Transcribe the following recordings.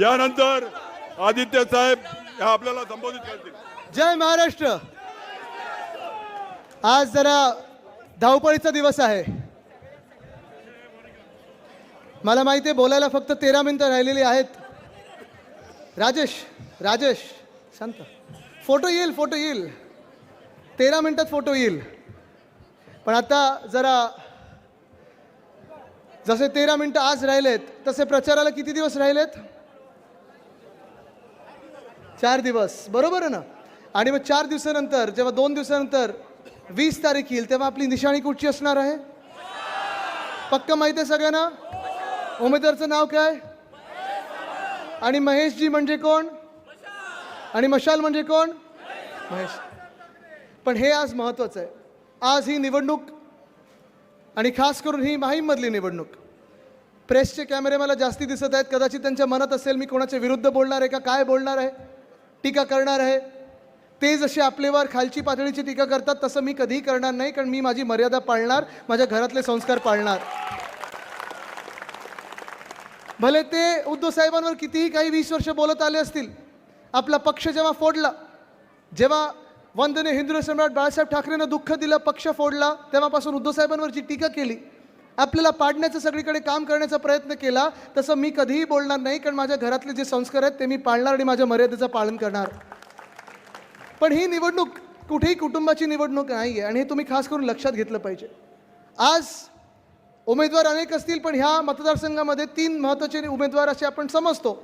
यानंतर आदित्य साहेब आपल्याला संबोधित करतील. जय महाराष्ट्र. आज जरा धावपळीचा दिवस आहे. मला माहिती आहे बोलायला फक्त तेरा मिनिटं राहिलेली आहेत. राजेश राजेश शांत. फोटो येईल फोटो येईल. तेरा मिनिटात फोटो येईल. पण आता जरा जसे तेरा मिनटं आज राहिलेत तसे प्रचाराला किती दिवस राहिलेत? चार दिवस. बरोबर आहे ना? आणि मग चार दिवसानंतर जेव्हा दोन दिवसानंतर वीस तारीख येईल तेव्हा आपली निशाणी कुठची असणार आहे? पक्क माहिती आहे सगळ्यांना? उमेदवारचं नाव काय? आणि महेशजी म्हणजे कोण? आणि मशाल म्हणजे कोण? महेश. पण हे आज महत्त्वाचं आहे. आज ही निवडणूक आणि खास करून ही माहीममधली निवडणूक. प्रेसचे कॅमेरे मला जास्ती दिसत आहेत. कदाचित त्यांच्या मनात असेल मी कोणाच्या विरुद्ध बोलणार आहे का काय बोलणार आहे? टीका करणार आहे. ते जसे आपलेवर खालची पातळीची टीका करतात तसं मी कधीही करणार नाही कारण मी माझी मर्यादा पाळणार माझ्या घरातले संस्कार पाळणार. भले ते उद्धव साहेबांवर कितीही काही वीस वर्ष बोलत आले असतील आपला पक्ष जेव्हा फोडला जेव्हा वंदने हिंदू सम्राट बाळासाहेब ठाकरेनं दुःख दिलं पक्ष फोडला तेव्हापासून उद्धव साहेबांवरची टीका केली. आपल्याला पाडण्याचं सगळीकडे काम करण्याचा प्रयत्न केला तसं मी कधीही बोलणार नाही कारण माझ्या घरातले जे संस्कार आहेत ते मी पाळणार आणि माझ्या मर्यादेचं पालन करणार. पण ही निवडणूक कुठेही कुटुंबाची निवडणूक नाही आहे आणि हे तुम्ही खास करून लक्षात घेतलं पाहिजे. आज उमेदवार अनेक असतील पण ह्या मतदारसंघामध्ये तीन महत्त्वाचे उमेदवार असे आपण समजतो.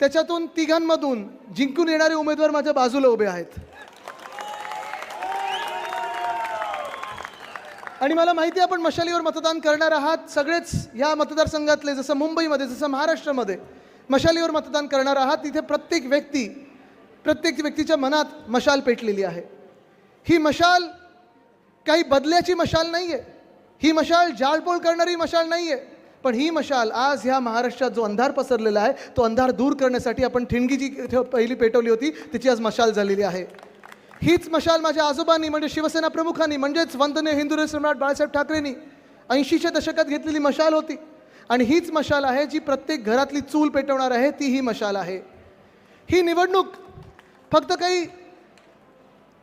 त्याच्यातून तिघांमधून जिंकून येणारे उमेदवार माझ्या बाजूला उभे आहेत. आणि मला माहिती आहे आपण मशालीवर मतदान करणार आहात. सगळेच या मतदारसंघातले जसं मुंबईमध्ये जसं महाराष्ट्रामध्ये मशालीवर मतदान करणार आहात. तिथे प्रत्येक व्यक्ती प्रत्येक व्यक्तीच्या मनात मशाल पेटलेली आहे. ही मशाल काही बदल्याची मशाल नाही आहे ही मशाल जाळपोळ करणारी मशाल नाही आहे पण ही मशाल आज ह्या महाराष्ट्रात जो अंधार पसरलेला आहे तो अंधार दूर करण्यासाठी आपण ठिणगी जी इथे पहिली पेटवली होती तिची आज मशाल झालेली आहे. हीच मशाल माझ्या आजोबांनी म्हणजे शिवसेना प्रमुखांनी म्हणजेच वंदने हिंदू सम्राट बाळासाहेब ठाकरेंनी ऐंशीच्या दशकात घेतलेली मशाल होती. आणि हीच मशाल आहे जी प्रत्येक घरातली चूल पेटवणार आहे ती ही मशाल आहे. ही निवडणूक फक्त काही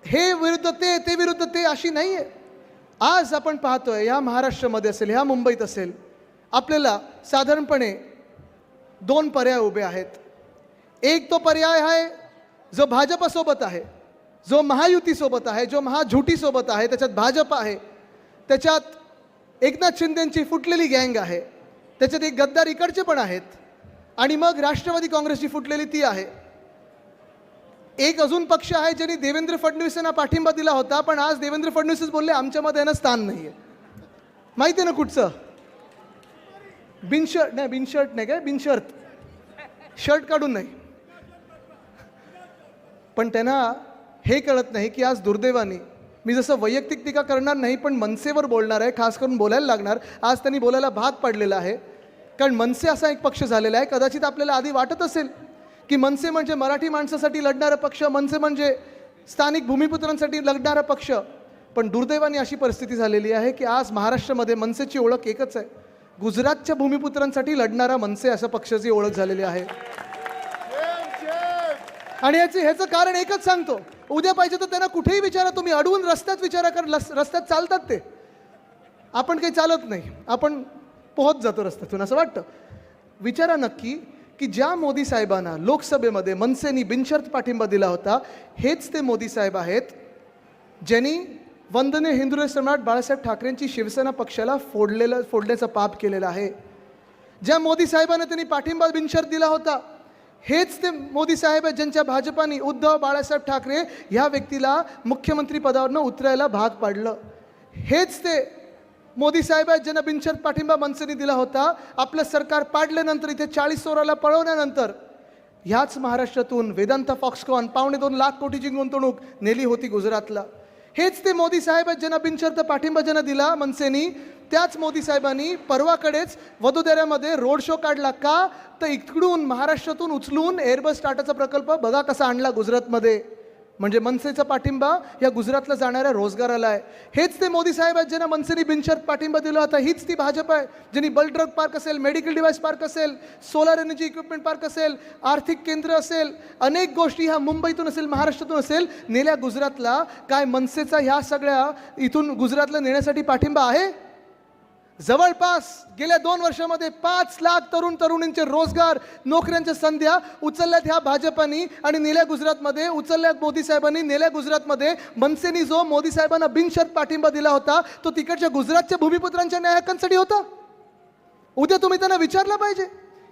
हे विरुद्ध ते ते विरुद्ध ते अशी नाही आहे आज आपण पाहतोय या महाराष्ट्रामध्ये असेल ह्या मुंबईत असेल आपल्याला साधारणपणे दोन पर्याय उभे आहेत. एक तो पर्याय आहे जो भाजपसोबत आहे. जो महायुतीसोबत आहे जो महाझुटीसोबत आहे त्याच्यात भाजप आहे त्याच्यात एकनाथ शिंदेंची फुटलेली गँग आहे त्याच्यात एक गद्दार इकडचे पण आहेत आणि मग राष्ट्रवादी काँग्रेसची फुटलेली ती आहे. एक अजून पक्ष आहे ज्यांनी देवेंद्र फडणवीस यांना पाठिंबा दिला होता पण आज देवेंद्र फडणवीसच बोलले आमच्यामध्ये यांना स्थान नाही आहे माहिती आहे ना कुठचं? बिनशर्ट नाही बिनशर्ट नाही काय? बिनशर्त. शर्ट काढून नाही. पण त्यांना हे कळत नाही की आज दुर्दैवाने. मी जसं वैयक्तिक टीका करणार नाही पण मनसेवर बोलणार आहे खास करून बोलायला लागणार. आज त्यांनी बोलायला भाग पाडलेला आहे. कारण मनसे असा एक पक्ष झालेला आहे कदाचित आपल्याला आधी वाटत असेल की मनसे म्हणजे मराठी माणसासाठी लढणारा पक्ष मनसे म्हणजे स्थानिक भूमिपुत्रांसाठी लढणारा पक्ष. पण दुर्दैवाने अशी परिस्थिती झालेली आहे की आज महाराष्ट्रामध्ये मनसेची ओळख एकच आहे. गुजरातच्या भूमिपुत्रांसाठी लढणारा मनसे असं पक्षाची ओळख झालेली आहे. आणि याचे ह्याचं कारण एकच सांगतो. उद्या पाहिजे तर त्यांना कुठेही विचारा तुम्ही अडवून रस्त्यात विचारा कारण लस- रस्त्यात चालतात ते. आपण काही चालत नाही. आपण पोहत जातो रस्त्यातून असं वाटतं. विचारा नक्की की ज्या मोदी साहेबांना लोकसभेमध्ये मनसेनी बिनशर्त पाठिंबा दिला होता हेच ते मोदी साहेब आहेत ज्यांनी वंदने हिंदू सम्राट बाळासाहेब ठाकरेंची शिवसेना पक्षाला फोडलेलं फोडण्याचा पाप केलेला आहे. ज्या मोदी साहेबांना त्यांनी पाठिंबा बिनशर्त दिला होता हेच ते मोदी साहेब आहेत ज्यांच्या भाजपाने उद्धव बाळासाहेब ठाकरे ह्या व्यक्तीला मुख्यमंत्री पदावरनं उतरायला भाग पाडलं. हेच ते मोदी साहेब आहेत ज्यांना बिनशर्त पाठिंबा मनसेने दिला होता. आपलं सरकार पाडल्यानंतर इथे चाळीस चोराला पळवल्यानंतर ह्याच महाराष्ट्रातून वेदांत फॉक्सकॉन पावणे दोन लाख कोटीची गुंतवणूक नेली होती गुजरातला. हेच ते मोदी साहेब आहेत ज्यांना बिनशर्त पाठिंबा ज्यांना दिला मनसेनी त्याच मोदी साहेबांनी परवाकडेच वडोदऱ्यामध्ये रोड शो काढला का? तर इकडून महाराष्ट्रातून उचलून एअरबस टाटाचा प्रकल्प बघा कसा आणला गुजरातमध्ये. म्हणजे मनसेचा पाठिंबा या गुजरातला जाणाऱ्या रोजगाराला आहे. हेच ते मोदी साहेब आहेत ज्यांना मनसेने बिनशर्त पाठिंबा दिला होता. हीच ती भाजप आहे ज्यांनी बल ड्रग पार्क असेल मेडिकल डिव्हाइस पार्क असेल सोलार एनर्जी इक्विपमेंट पार्क असेल आर्थिक केंद्र असेल अनेक गोष्टी ह्या मुंबईतून असेल महाराष्ट्रातून असेल नेल्या गुजरातला काय मनसेचा ह्या सगळ्या इथून गुजरातला नेण्यासाठी पाठिंबा आहे? जवळपास गेल्या दोन वर्षामध्ये पाच लाख तरुण तरुणींचे रोजगार नोकऱ्यांच्या संध्या उचलल्यात ह्या भाजपानी आणि नेल्या गुजरातमध्ये उचलल्यात मोदी साहेबांनी. नेल्या गुजरातमध्ये मनसेनी जो मोदी साहेबांना बिनशर्त पाठिंबा दिला होता तो तिकडच्या गुजरातच्या भूमिपुत्रांच्या न्याय हक्कांसाठी होता. उद्या तुम्ही त्यांना विचारलं पाहिजे.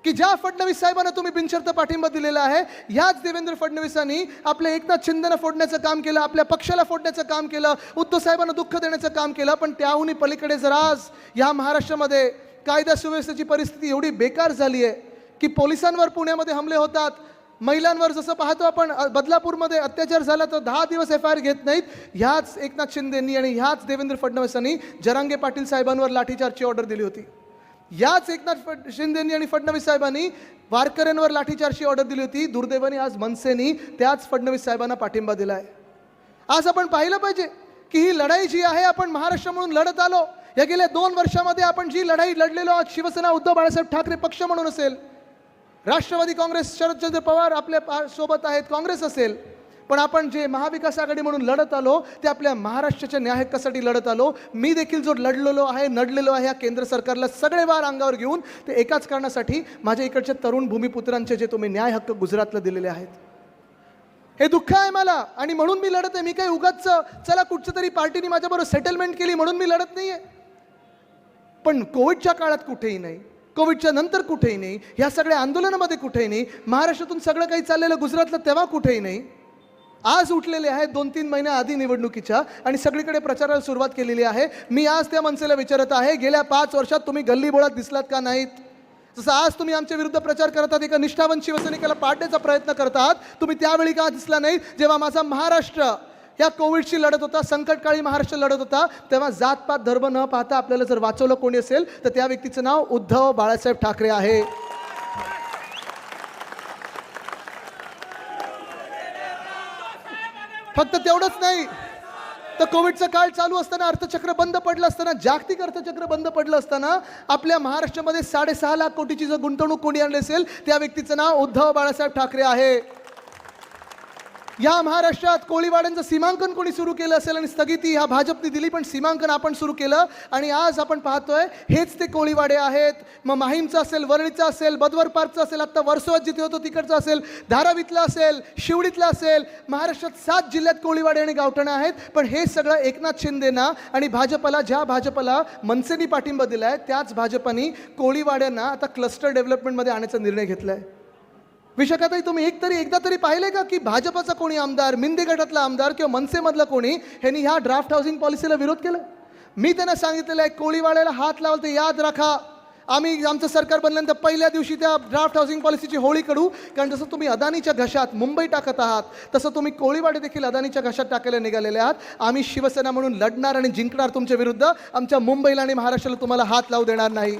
की ज्या फडणवीस साहेबांना तुम्ही बिनशर्त पाठिंबा दिलेला आहे ह्याच देवेंद्र फडणवीसांनी आपल्या एकनाथ शिंदेनं फोडण्याचं काम केलं आपल्या पक्षाला फोडण्याचं काम केलं उद्धव साहेबांना दुःख देण्याचं काम केलं पण त्याहूनही पलीकडे जर आज या महाराष्ट्रामध्ये कायदा सुव्यवस्थेची परिस्थिती एवढी बेकार झाली आहे की पोलिसांवर पुण्यामध्ये हमले होतात महिलांवर जसं पाहतो आपण बदलापूरमध्ये अत्याचार झाला तर दहा दिवस एफ आय आर घेत नाहीत ह्याच एकनाथ शिंदेंनी आणि ह्याच देवेंद्र फडणवीसांनी जरांगे पाटील साहेबांवर लाठीचार्जची ऑर्डर दिली होती. याच एकनाथ फड शिंदेनी आणि फडणवीस साहेबांनी वारकऱ्यांवर लाठीचार्जची ऑर्डर दिली होती. दुर्दैवाने आज मनसेनी त्याच फडणवीस साहेबांना पाठिंबा दिला आहे आज आपण पाहिलं पाहिजे की ही लढाई जी आहे आपण महाराष्ट्र म्हणून लढत आलो. या गेल्या दोन वर्षामध्ये आपण जी लढाई लढलेलो आहोत शिवसेना उद्धव बाळासाहेब ठाकरे पक्ष म्हणून असेल राष्ट्रवादी काँग्रेस शरदचंद्र पवार आपल्या पा- सोबत आहेत काँग्रेस असेल पण आपण जे महाविकास आघाडी म्हणून लढत आलो ते आपल्या महाराष्ट्राच्या न्याय हक्कासाठी लढत आलो. मी देखील जो लढलेलो आहे नडलेलो आहे या केंद्र सरकारला सगळे वार अंगावर घेऊन ते एकाच कारणासाठी माझ्या इकडच्या तरुण भूमिपुत्रांचे जे तुम्ही न्याय हक्क गुजरातला दिलेले आहेत. हे दुःख आहे मला आणि म्हणून मी लढत आहे. मी काही उगाच चला कुठच्या तरी पार्टीने माझ्याबरोबर सेटलमेंट केली म्हणून मी लढत नाही आहे पण कोविडच्या काळात कुठेही नाही कोविडच्या नंतर कुठेही नाही ह्या सगळ्या आंदोलनामध्ये कुठेही नाही महाराष्ट्रातून सगळं काही चाललेलं गुजरातला तेव्हा कुठेही नाही आज उठलेले आहेत दोन तीन महिन्या आधी निवडणुकीच्या आणि सगळीकडे प्रचाराला सुरुवात केलेली आहे. मी आज त्या मनसेला विचारत आहे गेल्या पाच वर्षात तुम्ही गल्लीबोळात दिसलात का नाहीत? जसं आज तुम्ही आमच्या विरुद्ध प्रचार करत आहात एका निष्ठावंत शिवसैनिकाला पाडण्याचा प्रयत्न करत आहात तुम्ही त्यावेळी का दिसला नाही? जेव्हा माझा महाराष्ट्र या कोविडशी लढत होता संकटकाळी महाराष्ट्र लढत होता तेव्हा जातपात धर्म न पाहता आपल्याला जर वाचवलं कोणी असेल तर त्या व्यक्तीचं नाव उद्धव बाळासाहेब ठाकरे आहे. फक्त तेवढंच नाही. तर कोविडचा काळ चालू असताना अर्थचक्र बंद पडलं असताना जागतिक अर्थचक्र बंद पडलं असताना आपल्या महाराष्ट्रामध्ये साडेसहा लाख कोटीची जर गुंतवणूक कोणी आणली असेल त्या व्यक्तीचं नाव उद्धव बाळासाहेब ठाकरे आहे. या महाराष्ट्रात कोळीवाड्यांचं सीमांकन कोणी सुरू केलं असेल आणि स्थगिती ह्या भाजपने दिली पण सीमांकन आपण सुरू केलं आणि आज आपण पाहतोय हेच ते कोळीवाडे आहेत. मग माहीमचं असेल वरळीचं असेल बदवर पार्कचं असेल आत्ता वर्सोवात जिथे होतो तिकडचं असेल धारावीतलं असेल शिवडीतलं असेल महाराष्ट्रात सात जिल्ह्यात कोळीवाडे आणि गावठणं आहेत. पण हे सगळं एकनाथ शिंदेना आणि भाजपला ज्या भाजपला मनसेनी पाठिंबा दिला आहे त्याच भाजपानी कोळीवाड्यांना आता क्लस्टर डेव्हलपमेंटमध्ये आणायचा निर्णय घेतला आहे विशाखाताई तुम्ही एक तरी एकदा तरी पाहिले का की भाजपाचा कोणी आमदार मिंदे गटातला आमदार किंवा मनसेमधला कोणी ह्यांनी ह्या ड्राफ्ट हाऊसिंग पॉलिसीला विरोध केला? मी त्यांना सांगितलेलं आहे कोळीवाड्याला हात लावल तर याद राखा. आम्ही आमचं सरकार बनल्यानंतर पहिल्या दिवशी त्या ड्राफ्ट हाऊसिंग पॉलिसीची होळी काढू कारण जसं तुम्ही अदानीच्या घशात मुंबई टाकत आहात तसं तुम्ही कोळीवाडे देखील अदानीच्या घशात टाकायला निघालेले आहात. आम्ही शिवसेना म्हणून लढणार आणि जिंकणार तुमच्या विरुद्ध. आमच्या मुंबईला आणि महाराष्ट्राला तुम्हाला हात लावू देणार नाही.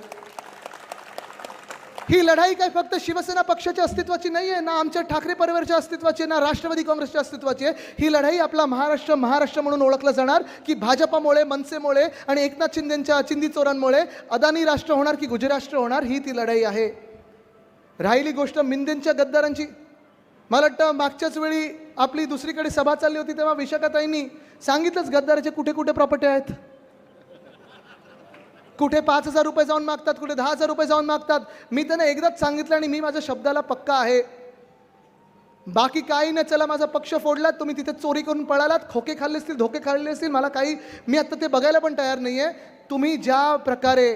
ही लढाई काय फक्त शिवसेना पक्षाच्या अस्तित्वाची नाही आहे ना आमच्या ठाकरे परिवारच्या अस्तित्वाची आहे, ना राष्ट्रवादी काँग्रेसच्या अस्तित्वाची आहे. ही लढाई आपला महाराष्ट्र महाराष्ट्र म्हणून ओळखला जाणार की भाजपामुळे मनसेमुळे आणि एकनाथ शिंदेच्या चिंदी चोरांमुळे अदानी राष्ट्र होणार की गुजराष्ट्र होणार ही ती लढाई आहे. राहिली गोष्ट मिंदेंच्या गद्दारांची. मला वाटतं मागच्याच वेळी आपली दुसरीकडे सभा चालली होती तेव्हा विशाखाताईंनी सांगितलंच गद्दाराचे कुठे कुठे प्रॉपर्टी आहेत. कुठे पाच हजार रुपये जाऊन मागतात कुठे दहा हजार रुपये जाऊन मागतात? मी त्यांना एकदाच सांगितलं आणि मी माझ्या शब्दाला पक्का आहे. बाकी काही नाही चला माझा पक्ष फोडलात तुम्ही तिथे चोरी करून पळालात खोके खाल्ले असतील धोके खाल्ले असतील मला काही मी आत्ता ते बघायला पण तयार नाही आहे तुम्ही ज्या प्रकारे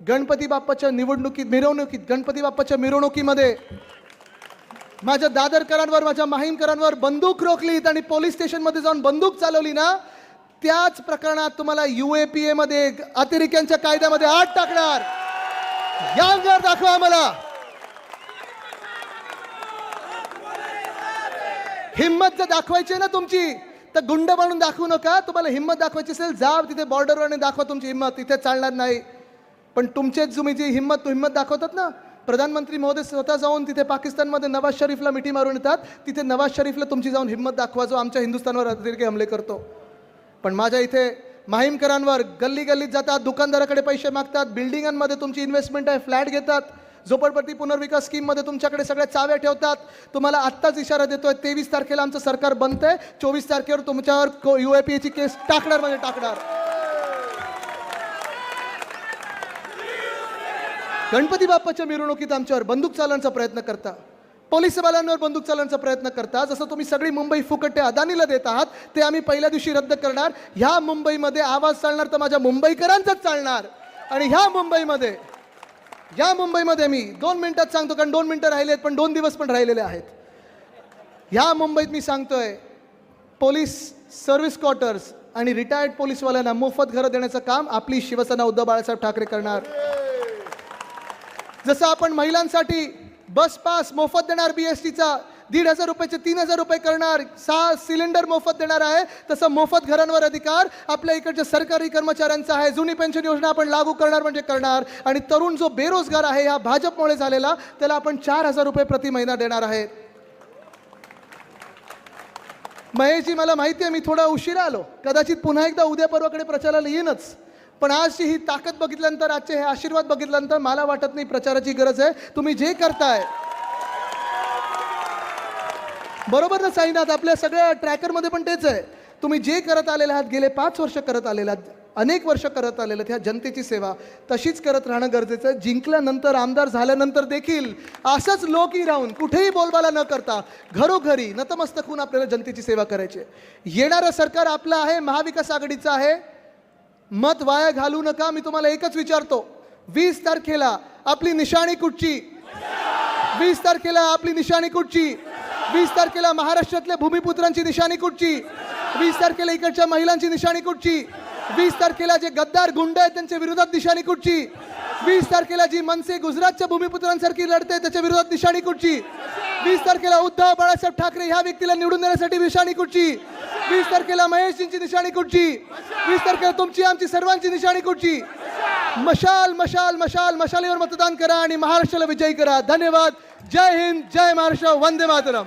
गणपती बाप्पाच्या निवडणुकीत मिरवणुकीत गणपती बाप्पाच्या मिरवणुकीमध्ये माझ्या दादरकरांवर माझ्या माहीमकरांवर बंदूक रोखलीत आणि पोलीस स्टेशनमध्ये जाऊन बंदूक चालवली ना त्याच प्रकरणात तुम्हाला यू ए पी एमध्ये अतिरेक्यांच्या कायद्यामध्ये आठ टाकणार. यांगर दाखवा आम्हाला. हिंमत जर दाखवायची आहे ना तुमची तर गुंड म्हणून दाखवू नका. तुम्हाला हिंमत दाखवायची असेल जा तिथे बॉर्डरवर आणि दाखवा तुमची हिंमत. तिथे चालणार नाही. पण तुमचेच तुम्ही जी हिंमत हिंमत दाखवतात ना प्रधानमंत्री महोदय स्वतः जाऊन तिथे पाकिस्तानमध्ये नवाज शरीफला मिठी मारून येतात. तिथे नवाज शरीफला तुमची जाऊन हिंमत दाखवा जो आमच्या हिंदुस्थानवर अतिरेकी हमले करतो. पण माझ्या इथे माहीमकरांवर गल्ली गल्लीत जातात दुकानदाराकडे पैसे मागतात बिल्डिंगांमध्ये तुमची इन्व्हेस्टमेंट आहे फ्लॅट घेतात झोपडपट्टी पुनर्विकास स्कीममध्ये तुमच्याकडे सगळ्या चाव्या ठेवतात. तुम्हाला आत्ताच इशारा देतोय तेवीस तारखेला आमचं सरकार बनतंय चोवीस तारखेवर तुमच्यावर यू ए पीएची केस टाकणार म्हणजे टाकणार. गणपती बाप्पाच्या मिरवणुकीत आमच्यावर बंदूक चालवण्याचा प्रयत्न करता. पोलिसवाल्यांवर बंदूक चालवण्याचा प्रयत्न करता. जसं तुम्ही सगळी मुंबई फुकटे अदानीला देत आहात ते आम्ही पहिल्या दिवशी रद्द करणार. ह्या मुंबईमध्ये आवाज चालणार तर माझ्या मुंबईकरांचाच चालणार. आणि ह्या मुंबईमध्ये या मुंबईमध्ये मी दोन मिनिटात सांगतो कारण दोन मिनिटं राहिले आहेत पण दोन दिवस पण राहिलेले आहेत. ह्या मुंबईत मी सांगतोय पोलीस सर्व्हिस क्वार्टर्स आणि रिटायर्ड पोलीसवाल्यांना मोफत घरं देण्याचं काम आपली शिवसेना उद्धव बाळासाहेब ठाकरे करणार. जसं आपण महिलांसाठी बस पास मोफत देणार बी एस टीचा दीड हजार रुपयाचे तीन हजार रुपये करणार. सहा सिलेंडर मोफत देणार आहे. तसं मोफत घरांवर अधिकार. आपल्या इकडच्या सरकारी कर्मचाऱ्यांचा आहे. जुनी पेन्शन योजना आपण लागू करणार म्हणजे करणार. आणि तरुण जो बेरोजगार आहे ह्या भाजपमुळे झालेला त्याला आपण चार हजार रुपये प्रति महिना देणार आहे. महेशजी मला माहिती आहे मी थोडा उशिरा आलो. कदाचित पुन्हा एकदा उद्या परवाकडे प्रचाराला येईनच. पण आजची ही ताकद बघितल्यानंतर आजचे हे आशीर्वाद बघितल्यानंतर मला वाटत नाही प्रचाराची गरज आहे. तुम्ही जे करताय. बरोबर ना साईनाथ आपल्या सगळ्या ट्रॅकरमध्ये पण तेच आहे. तुम्ही जे करत आलेले आहात गेले पाच वर्ष करत आलेले आहात अनेक वर्ष करत आलेले ह्या जनतेची सेवा तशीच करत राहणं गरजेचं आहे. जिंकल्यानंतर आमदार झाल्यानंतर देखील असंच लोकी राहून कुठेही बोलबाला न करता घरोघरी नतमस्तक होऊन आपल्याला जनतेची सेवा करायची आहे. येणारं सरकार आपलं आहे महाविकास आघाडीचं आहे. मत वाया घालू नका मी तुम्हाला एकच विचारतो. वीस तारखेला आपली निशाणी कुठची? वीस तारखेला आपली निशाणी कुठची? वीस तारखेला महाराष्ट्रातल्या भूमिपुत्रांची निशाणी कुठची? वीस तारखेला इकडच्या महिलांची निशाणी कुठची? वीस तारखेला जे गद्दार गुंड आहेत त्यांच्या विरोधात निशाणी कुठची? वीस तारखेला जी मनसे गुजरातच्या भूमिपुत्रांसारखी लढते त्याच्या विरोधात निशाणी कुठची? वीस तारखेला उद्धव बाळासाहेब ठाकरे ह्या व्यक्तीला निवडून देण्यासाठी निशाणी कुठची? वीस तारखेला महेशजींची निशाणी कुठची? वीस तारखेला तुमची आमची सर्वांची निशाणी कुठची? मशाल मशाल मशाल मशालीवर मतदान करा आणि महाराष्ट्राला विजयी करा. धन्यवाद. जय हिंद जय महाराष्ट्र. वंदे मातरम.